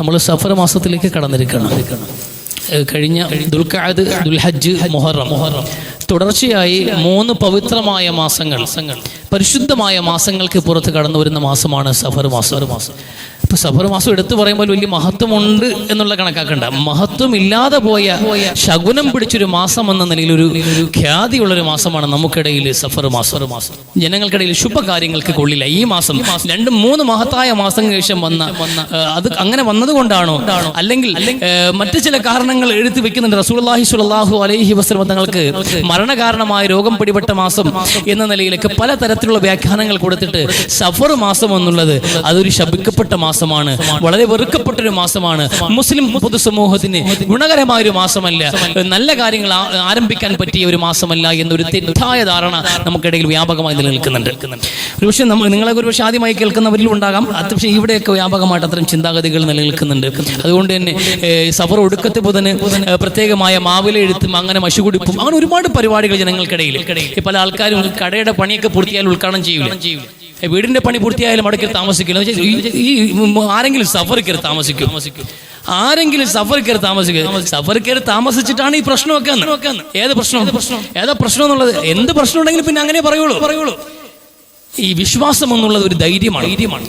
നമ്മൾ സഫർ മാസത്തിലേക്ക് കടന്നിരിക്കണം. കഴിഞ്ഞ ദുൽഖാദ് ദുൽഹജ്ജ് മുഹറം. മൊഹറം തുടർച്ചയായി മൂന്ന് പവിത്രമായ മാസങ്ങൾ പരിശുദ്ധമായ മാസങ്ങൾക്ക് പുറത്ത് കടന്നു വരുന്ന മാസമാണ് സഫർ മാസം മാസം. ഇപ്പൊ സഫർ മാസം എടുത്തു പറയുമ്പോൾ വലിയ മഹത്വമുണ്ട് എന്നുള്ള കണക്കാക്കണ്ട. മഹത്വം ഇല്ലാതെ പോയ ശകുനം പിടിച്ചൊരു മാസം എന്ന നിലയിൽ ഒരു ഖ്യാതിയുള്ള ഒരു മാസമാണ് നമുക്കിടയിൽ സഫർ മാസം. മാസം ജനങ്ങൾക്കിടയിൽ ശുഭകാര്യങ്ങൾക്ക് കൊള്ളില്ല. ഈ മാസം രണ്ട് മൂന്ന് മഹത്തായ മാസങ്ങൾക്ക് ശേഷം വന്ന അത് അങ്ങനെ വന്നതുകൊണ്ടാണോ? അല്ലെങ്കിൽ മറ്റു ചില കാരണങ്ങൾ എഴുതി വെക്കുന്നുണ്ട്. റസൂലുള്ളാഹി സ്വല്ലല്ലാഹു അലൈഹി വസല്ലം തങ്ങൾക്ക് മരണകാരണമായ രോഗം പിടിപെട്ട മാസം എന്ന നിലയിലൊക്കെ പല തരത്തിലുള്ള വ്യാഖ്യാനങ്ങൾ കൊടുത്തിട്ട് സഫർ മാസം എന്നുള്ളത് അതൊരു ശപിക്കപ്പെട്ട മാസമാണ്. വളരെ വെറുക്കപ്പെട്ട ഒരു മാസമാണ്. മുസ്ലിം പൊതുസമൂഹത്തിന് ഗുണകരമായ ഒരു മാസമല്ല. നല്ല കാര്യങ്ങൾ ആരംഭിക്കാൻ പറ്റിയ ഒരു മാസമല്ല എന്നൊരു തെറ്റായ ധാരണ നമുക്കിടയിൽ വ്യാപകമായി നിലനിൽക്കുന്നുണ്ട്. ഒരുപക്ഷെ നമ്മൾ നിങ്ങളെ ഒരുപക്ഷെ ആദ്യമായി കേൾക്കുന്നവരിലും ഉണ്ടാകാം. പക്ഷേ ഇവിടെയൊക്കെ വ്യാപകമായിട്ട് അത്തരം ചിന്താഗതികൾ നിലനിൽക്കുന്നുണ്ട്. അതുകൊണ്ട് തന്നെ സഫർ ഒടുക്കത്തെ ബുധന് പ്രത്യേകമായ മാവില എഴുത്തും അങ്ങനെ മഷുകുടിപ്പും അങ്ങനെ ഒരുപാട് പരിപാടികൾ ജനങ്ങൾക്കിടയിൽ. പല ആൾക്കാരും കടയുടെ പണിയൊക്കെ പൂർത്തിയായാൽ ഉദ്ഘാടനം ചെയ്യില്ല വീടിന്റെ പണി പൂർത്തിയായാലും അവിടെ താമസിക്കില്ല. ഈ ആരെങ്കിലും സഫർ കയറി താമസിക്കും. ആരെങ്കിലും സഫർ കയറി താമസിക്കും. സഫർ കയറി താമസിച്ചിട്ടാണ് ഈ പ്രശ്നമൊക്കെ. ഏത് പ്രശ്നം? ഏതാ പ്രശ്നം എന്നുള്ളത്? എന്ത് പ്രശ്നം ഉണ്ടെങ്കിലും പിന്നെ അങ്ങനെ പറയുള്ളൂ. പറയുള്ളൂ ഈ വിശ്വാസം എന്നുള്ളത് ഒരു ധൈര്യമാണ്. ധൈര്യമാണ്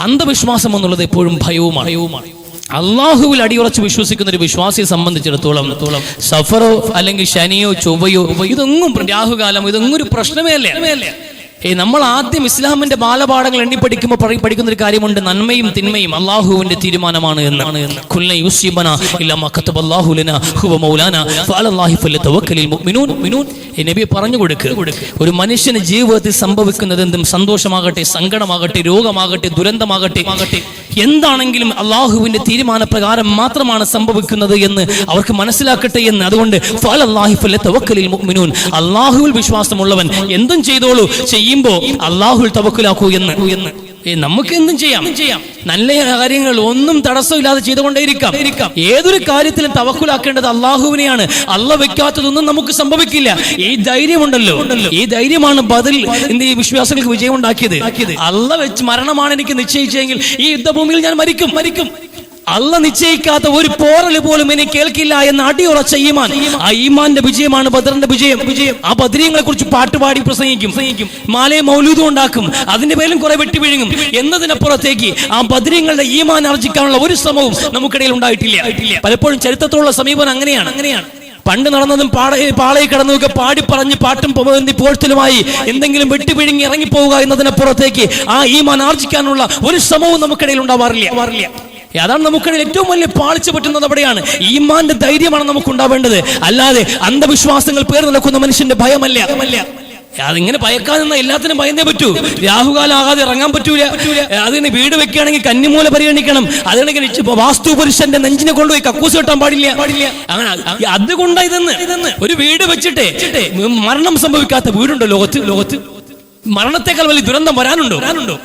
അന്ധവിശ്വാസം എന്നുള്ളത് എപ്പോഴും ഭയവുമാണ്. ഭയവുമാണ് അള്ളാഹുവിൽ അടിയുറച്ച് വിശ്വസിക്കുന്ന ഒരു വിശ്വാസിയെ സംബന്ധിച്ചിടത്തോളം സഫറോ അല്ലെങ്കിൽ ശനിയോ ചൊവ്വയോ ഇതൊന്നും രാഹുകാലം ഇതൊന്നും ഒരു പ്രശ്നമേ അല്ലേ. നമ്മൾ ആദ്യം ഇസ്ലാമിന്റെ ബാലപാഠങ്ങൾ എണ്ണി പഠിക്കുമ്പോൾ പഠിക്കുന്ന ഒരു കാര്യമുണ്ട്. നന്മയും തിന്മയും അള്ളാഹുവിന്റെ തീരുമാനമാണ് എന്നാണ് നബി പറഞ്ഞു കൊടുക്കുക ഒരു മനുഷ്യന് ജീവിതത്തിൽ സംഭവിക്കുന്നത് എന്തും സന്തോഷമാകട്ടെ സങ്കടമാകട്ടെ രോഗമാകട്ടെ ദുരന്തമാകട്ടെ എന്താണെങ്കിലും അള്ളാഹുവിന്റെ തീരുമാന പ്രകാരം മാത്രമാണ് സംഭവിക്കുന്നത് എന്ന് അവർക്ക് മനസ്സിലാക്കട്ടെ എന്ന്. അതുകൊണ്ട് അള്ളാഹുവിൽ വിശ്വാസമുള്ളവൻ എന്തും ചെയ്തോളൂ. ചെയ്യുമ്പോ അള്ളാഹുൽ തവക്കുലാക്കൂ എന്ന്. എന്ന് നമുക്ക് എന്തും ചെയ്യാം. ചെയ്യാം നല്ല കാര്യങ്ങൾ ഒന്നും തടസ്സമില്ലാതെ ചെയ്തുകൊണ്ടേയിരിക്കാം. ഏതൊരു കാര്യത്തിലും തവക്കുലാക്കേണ്ടത് അള്ളാഹുവിനെയാണ്. അള്ള വെക്കാത്തതൊന്നും നമുക്ക് സംഭവിക്കില്ല. ഈ ധൈര്യമുണ്ടല്ലോ. ഈ ധൈര്യമാണ് ബദൽ എന്ത് ഈ വിശ്വാസങ്ങൾക്ക് വിജയം ഉണ്ടാക്കിയത് അള്ള വെച്ച് മരണമാണ് എനിക്ക് നിശ്ചയിച്ചെങ്കിൽ ഈ യുദ്ധഭൂമിയിൽ ഞാൻ മരിക്കും മരിക്കും. അല്ല നിശ്ചയിക്കാത്ത ഒരു പോറൽ പോലും ഇനി കേൾക്കില്ല എന്ന അടിയുറച്ച ഈമാൻ. ആ ഈമാന്റെ വിജയമാണ് ബദറിന്റെ വിജയം. വിജയം ആ ബദരീങ്ങളെ കുറിച്ച് പാട്ടുപാടി പ്രസംഗിക്കും. മാലയെ മൗലൂദും ഉണ്ടാക്കും. അതിന്റെ പേരിലും കുറെ വെട്ടിവിഴുങ്ങും എന്നതിനപ്പുറത്തേക്ക് ആ ബദരീങ്ങളുടെ ഈമാൻ ആർജിക്കാനുള്ള ഒരു ശ്രമവും നമുക്കിടയിൽ ഉണ്ടായിട്ടില്ല. പലപ്പോഴും ചരിത്രത്തോടുള്ള സമീപനം അങ്ങനെയാണ്. അങ്ങനെയാണ് പണ്ട് നടന്നതും പാട പാളയിൽ കിടന്നതൊക്കെ പാടി പറഞ്ഞ് പാട്ടും പോഴ്ത്തലുമായി എന്തെങ്കിലും വെട്ടിപിഴുങ്ങി ഇറങ്ങിപ്പോവുക എന്നതിനപ്പുറത്തേക്ക് ആ ഈമാൻ ആർജിക്കാനുള്ള ഒരു ശ്രമവും നമുക്കിടയിൽ ഉണ്ടാവാറില്ല. അതാണ് നമുക്കിടയിൽ ഏറ്റവും വലിയ പാളിച്ച പറ്റുന്നത് അവിടെയാണ്. ഈമാന്റെ ധൈര്യമാണ് നമുക്ക് ഉണ്ടാവേണ്ടത്. അല്ലാതെ അന്ധവിശ്വാസങ്ങൾ പേർ നിൽക്കുന്ന മനുഷ്യന്റെ ഭയമല്ല. അതിങ്ങനെ ഭയക്കാൻ നിന്ന എല്ലാത്തിനും ഭയന്നേ പറ്റൂ. രാഹുകാലം ആകാതെ ഇറങ്ങാൻ പറ്റൂല. അതിന് വീട് വെക്കുകയാണെങ്കിൽ കന്നിമൂല പരിഗണിക്കണം. അതിനാണെങ്കിൽ ഇപ്പൊ വാസ്തു പുരുഷന്റെ നെഞ്ചിനെ കൊണ്ടുപോയി കക്കൂസ് കെട്ടാൻ പാടില്ല. അതുകൊണ്ടാ ഇതെന്ന്. ഇതെന്ന് ഒരു വീട് വെച്ചിട്ട് മരണം സംഭവിക്കാത്ത വീടുണ്ടോ ലോകത്ത്? ലോകത്ത് മരണത്തെക്കാൾ വലിയ ദുരന്തം വരാനുണ്ടോ വരാനുണ്ടോ?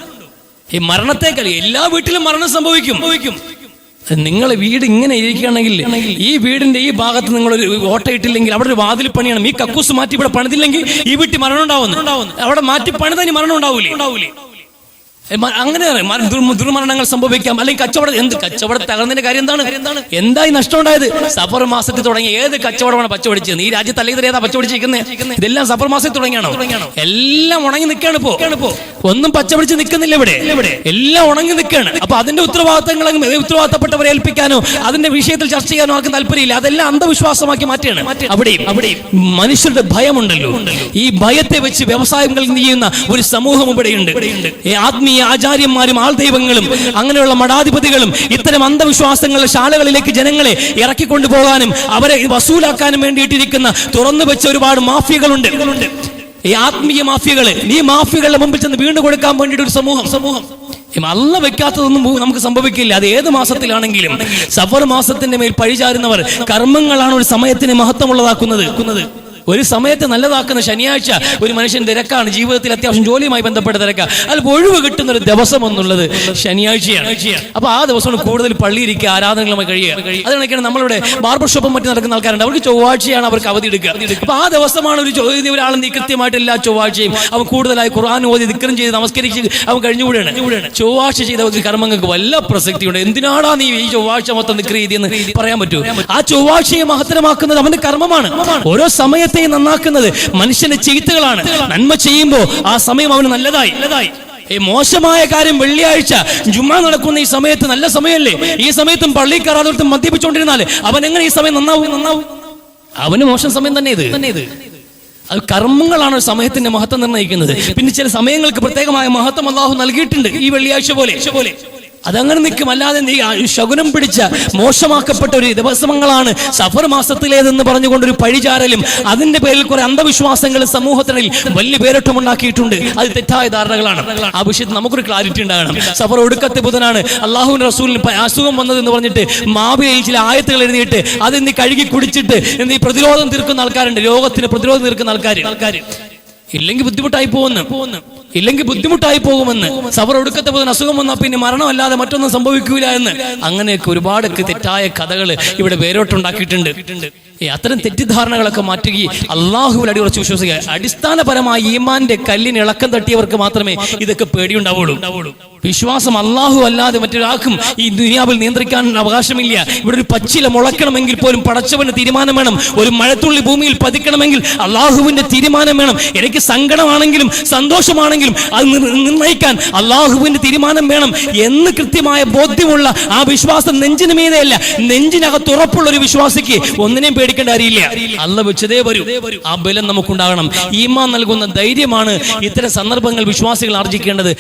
ഈ മരണത്തേക്കാൾ എല്ലാ വീട്ടിലും മരണം സംഭവിക്കും. നിങ്ങളെ നിങ്ങൾ വീട് ഇങ്ങനെ ഇരിക്കുകയാണെങ്കിൽ ഈ വീടിന്റെ ഈ ഭാഗത്ത് നിങ്ങൾ ഒരു ഓട്ട ഇട്ടില്ലെങ്കിൽ അവിടെ ഒരു വാതിൽ പണിയണം. ഈ കക്കൂസ് മാറ്റി ഇവിടെ പണിതില്ലെങ്കിൽ ഈ വീട്ടിൽ മരണം ഉണ്ടാവുന്നു. അവിടെ മാറ്റി പണിതന്നെ മരണം ഉണ്ടാവൂലേ? ഉണ്ടാവൂലേ? ഏ, മ- അങ്ങനെ മര- ദുർ- ദുർമരണങ്ങൾ സംഭവിക്കാം. അല്ലെങ്കിൽ കച്ചവടം എന്ത് കച്ചവടം തകർന്നതിന്റെ കാര്യം എന്താണ്? എന്താണ് എന്തായി നഷ്ടം ഉണ്ടായത് സഫർ മാസത്തിൽ തുടങ്ങി. ഏത് കച്ചവടമാണ് പച്ചപിടിച്ചത് ഈ രാജ്യത്ത് അല്ലെങ്കിൽ ഏതാ പച്ചപിടിച്ചിരിക്കുന്നത് ഇതെല്ലാം സഫർ മാസത്തിൽ തുടങ്ങിയാണോ? എല്ലാം ഉണങ്ങി നിൽക്കാണ് ഇപ്പോ. ഒന്നും പച്ചപിടിച്ച് നിൽക്കുന്നില്ല ഇവിടെ. എല്ലാം ഉണങ്ങി നിൽക്കുകയാണ്. അപ്പൊ അതിന്റെ ഉത്തരവാദിത്തങ്ങൾ ഉത്തരവാദിത്തപ്പെട്ടവരെ ഏൽപ്പിക്കാനോ അതിന്റെ വിഷയത്തിൽ ചർച്ച ചെയ്യാനോ ആർക്കും താല്പര്യമില്ല. അതെല്ലാം അന്ധവിശ്വാസമാക്കി മാറ്റിയാണ് അവിടെയും അവിടെയും മനുഷ്യരുടെ ഭയമുണ്ടല്ലോ. ഈ ഭയത്തെ വെച്ച് വ്യവസായങ്ങൾ ചെയ്യുന്ന ഒരു സമൂഹം ഇവിടെയുണ്ട്. ഈ ആത്മീയ ആചാര്യന്മാരും ആൾദൈവങ്ങളും അങ്ങനെയുള്ള മഠാധിപതികളും ഇത്തരം അന്ധവിശ്വാസങ്ങളുടെ ശാലകളിലേക്ക് ജനങ്ങളെ ഇറക്കിക്കൊണ്ടു പോകാനും അവരെ വസൂലാക്കാനും വേണ്ടിയിട്ടിരിക്കുന്ന തുറന്നു വെച്ച ഒരുപാട് മാഫിയകളുണ്ട്. ഈ ആത്മീയ മാഫിയകളെ ഈ മാഫിയകളുടെ മുമ്പിൽ ചെന്ന് വീണ്ടു കൊടുക്കാൻ വേണ്ടിയിട്ട് ഒരു സമൂഹം സമൂഹം. ഈ അല്ല വെക്കാത്തതൊന്നും നമുക്ക് സംഭവിക്കില്ല. അത് ഏത് മാസത്തിലാണെങ്കിലും സഫർ മാസത്തിന്റെ മേൽ പഴിചാരുന്നവർ കർമ്മങ്ങളാണ് ഒരു സമയത്തിന് മഹത്വമുള്ളതാക്കുന്നത്. ഒരു സമയത്ത് നല്ലതാക്കുന്ന ശനിയാഴ്ച ഒരു മനുഷ്യൻ തിരക്കാണ്. ജീവിതത്തിൽ അത്യാവശ്യം ജോലിയുമായി ബന്ധപ്പെട്ട തിരക്കാണ് അതിൽ ഒഴിവ് കിട്ടുന്ന ഒരു ദിവസം എന്നുള്ളത് ശനിയാഴ്ചയാണ്. അപ്പൊ ആ ദിവസമാണ് കൂടുതൽ പള്ളിയിരിക്കുക ആരാധനകളുമായി കഴിയുക. അതിനൊക്കെയാണ് നമ്മളുടെ ബാർബർ ഷോപ്പും മറ്റും നടക്കുന്ന ആൾക്കാരുണ്ട്. അവർക്ക് ചൊവ്വാഴ്ചയാണ് അവർക്ക് അവധി എടുക്കുക. അപ്പൊ ആ ദിവസമാണ് ഒരു ഒരാൾ നീ കൃത്യമായിട്ട് എല്ലാ ചൊവ്വാഴ്ചയും അവൻ കൂടുതലായി ഖുർആൻ ഓതി ദിക്കറും ചെയ്ത് നമസ്കരിച്ച് അവൻ കഴിഞ്ഞു കഴിഞ്ഞുകൂടെയാണ് ചൊവ്വാഴ്ച ചെയ്ത കർമ്മങ്ങൾക്ക് വല്ല പ്രസക്തിയുണ്ട്. എന്തിനാടാ നീ ഈ ചൊവ്വാഴ്ച മൊത്തം നിക്കറി എന്ന് പറയാൻ പറ്റൂ ആ ചൊവ്വാഴ്ചയെ മഹത്തരമാക്കുന്നത് അവന്റെ കർമ്മമാണ്. ഓരോ സമയത്തെയും നന്നാക്കുന്നത് മനുഷ്യന്റെ ചെയ്ത്തുകളാണ് നന്മ ചെയ്യുമ്പോൾ ആ സമയം അവന് നല്ലതായി. നല്ലതായി ഈ മോശമായ കാര്യം വെള്ളിയാഴ്ച ജുമ്മ നടക്കുന്ന ഈ സമയത്ത് നല്ല സമയമല്ലേ? ഈ സമയത്തും പള്ളി കയറാതെ മദ്യപിച്ചുകൊണ്ടിരുന്നാൽ അവൻ എങ്ങനെ ഈ സമയം നന്നാവും? നന്നാവും. അവന് മോശം സമയം തന്നെ ഇത്. തന്നെ ഇത് അത് കർമ്മങ്ങളാണ് സമയത്തിന്റെ മഹത്വം നിർണയിക്കുന്നത്. പിന്നെ ചില സമയങ്ങൾക്ക് പ്രത്യേകമായ മഹത്വം അള്ളാഹു നൽകിയിട്ടുണ്ട് ഈ വെള്ളിയാഴ്ച പോലെ പോലെ. അതങ്ങനെ നിൽക്കും. അല്ലാതെ നീ ശകുനം പിടിച്ച മോശമാക്കപ്പെട്ട ഒരു ദിവസങ്ങളാണ് സഫർ മാസത്തിലേതെന്ന് പറഞ്ഞുകൊണ്ട് ഒരു പഴിചാരലും അതിന്റെ പേരിൽ കുറെ അന്ധവിശ്വാസങ്ങൾ സമൂഹത്തിനിൽ വലിയ പേരൊട്ടമുണ്ടാക്കിയിട്ടുണ്ട്. അത് തെറ്റായ ധാരണകളാണ്. ആ വിഷയത്തിൽ നമുക്കൊരു ക്ലാരിറ്റി ഉണ്ടാകണം. സഫർ ഒടുക്കത്തെ ബുധനാണ്. അള്ളാഹുവിൻ റസൂലിന് അസുഖം വന്നതെന്ന് പറഞ്ഞിട്ട് മാവിയിൽ ചില ആയത്തുകൾ എഴുതിയിട്ട് അത് നീ കഴുകി കുടിച്ചിട്ട് നീ പ്രതിരോധം തീർക്കുന്ന ആൾക്കാരുണ്ട്. രോഗത്തിന് പ്രതിരോധം തീർക്കുന്ന ആൾക്കാർ ആൾക്കാർ ഇല്ലെങ്കിൽ ബുദ്ധിമുട്ടായി പോകുന്നു പോകുന്നു. ഇല്ലെങ്കിൽ ബുദ്ധിമുട്ടായി പോകുമെന്ന്. സബർ ഒടുക്കത്തെ പോകുന്ന അസുഖം വന്നാൽ പിന്നെ മരണമല്ലാതെ മറ്റൊന്നും സംഭവിക്കൂല എന്ന്. അങ്ങനെയൊക്കെ ഒരുപാട് തെറ്റായ കഥകൾ ഇവിടെ വേരോട്ടുണ്ടാക്കിയിട്ടുണ്ട്. അത്തരം തെറ്റിദ്ധാരണകളൊക്കെ മാറ്റുകയും അള്ളാഹുവിൽ അടിയുറച്ച് വിശ്വസിക്കുക. അടിസ്ഥാനപരമായി ഈമാന്റെ കല്ലിന് ഇളക്കം തട്ടിയവർക്ക് മാത്രമേ ഇതൊക്കെ പേടിയുണ്ടാവുള്ളൂ. വിശ്വാസം അള്ളാഹു അല്ലാതെ മറ്റൊരാൾക്കും ഈ ദുനിയാവിൽ നിയന്ത്രിക്കാൻ അവകാശമില്ല. ഇവിടെ ഒരു പച്ചില മുളക്കണമെങ്കിൽ പോലും പടച്ചവന് തീരുമാനം വേണം. ഒരു മഴത്തുള്ളി ഭൂമിയിൽ പതിക്കണമെങ്കിൽ അള്ളാഹുവിന്റെ തീരുമാനം വേണം. എനിക്ക് സങ്കടമാണെങ്കിലും സന്തോഷമാണെങ്കിലും അത് നിർണയിക്കാൻ അള്ളാഹുവിന്റെ തീരുമാനം വേണം എന്ന് കൃത്യമായ ബോധ്യമുള്ള ആ വിശ്വാസം നെഞ്ചിന് മീതെയല്ല. നെഞ്ചിനകത്ത് ഉറപ്പുള്ള ഒരു വിശ്വാസിക്ക് ഒന്നിനെയും പേടിക്കേണ്ട അറിയില്ല അല്ല വെച്ചതേ വരൂ. ആ ബലം നമുക്കുണ്ടാകണം. ഈമാൻ നൽകുന്ന ധൈര്യമാണ് ഇത്തരം സന്ദർഭങ്ങൾ വിശ്വാസികൾ ആർജിക്കേണ്ടത്